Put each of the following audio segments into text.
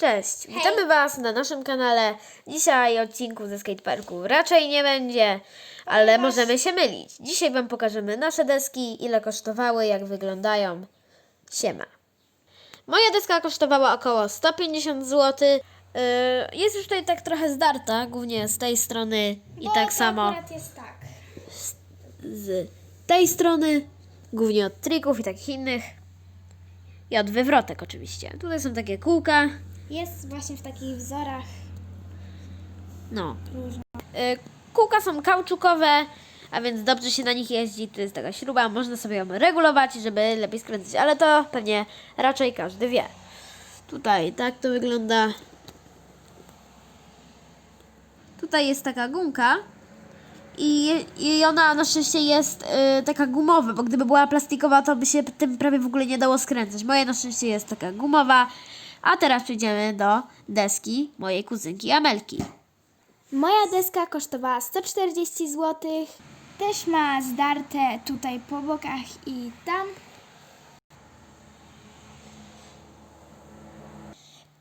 Cześć, witamy Was na naszym kanale. Dzisiaj odcinków ze skateparku raczej nie będzie, ale możemy się mylić. Dzisiaj Wam pokażemy nasze deski, ile kosztowały, jak wyglądają. Siema. Moja deska kosztowała około 150 zł. Yy, jest już tutaj tak trochę zdarta, głównie z tej strony i Bo tak to samo akurat jest tak. z tej strony, głównie od trików i takich innych. I od wywrotek oczywiście. Tutaj są takie kółka. Jest właśnie w takich wzorach No, różnych. Y, Kółka są kauczukowe, a więc dobrze się na nich jeździ. To jest taka śruba, można sobie ją regulować, żeby lepiej skręcić, ale to pewnie raczej każdy wie. Tutaj tak to wygląda. Tutaj jest taka gumka i, i ona na szczęście jest y, taka gumowa, bo gdyby była plastikowa, to by się tym prawie w ogóle nie dało skręcać. Moja na szczęście jest taka gumowa. A teraz przejdziemy do deski mojej kuzynki Amelki. Moja deska kosztowała 140 zł. Też ma zdarte tutaj po bokach i tam.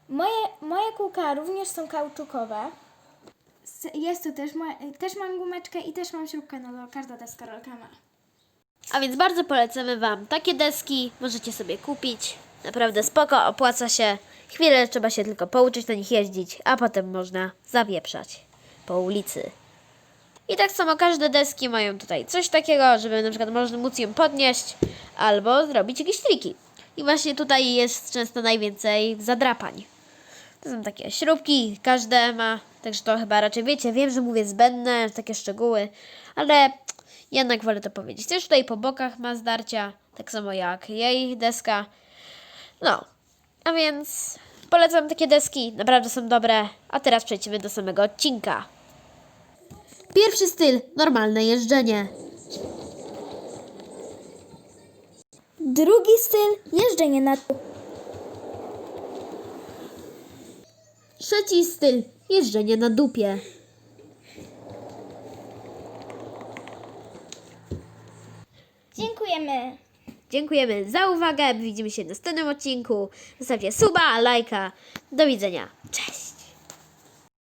Moje, moje kółka również są kauczukowe. Jest tu też, moja, też mam gumeczkę i też mam śrubkę, no to każda deska rolka ma. A więc bardzo polecamy Wam takie deski, możecie sobie kupić. Naprawdę spoko, opłaca się. Chwilę trzeba się tylko pouczyć na nich jeździć, a potem można zawieprzać po ulicy. I tak samo każde deski mają tutaj coś takiego, żeby na przykład można móc ją podnieść albo zrobić jakieś triki. I właśnie tutaj jest często najwięcej zadrapań. To są takie śrubki, każde ma, także to chyba raczej wiecie. Wiem, że mówię zbędne, takie szczegóły, ale jednak wolę to powiedzieć. Też tutaj po bokach ma zdarcia, tak samo jak jej deska. No, a więc polecam takie deski, naprawdę są dobre. A teraz przejdźmy do samego odcinka. Pierwszy styl, normalne jeżdżenie. Drugi styl, jeżdżenie na Trzeci styl, jeżdżenie na dupie. Dziękujemy. Dziękujemy za uwagę, widzimy się w następnym odcinku. Zostawcie suba, lajka. Do widzenia. Cześć!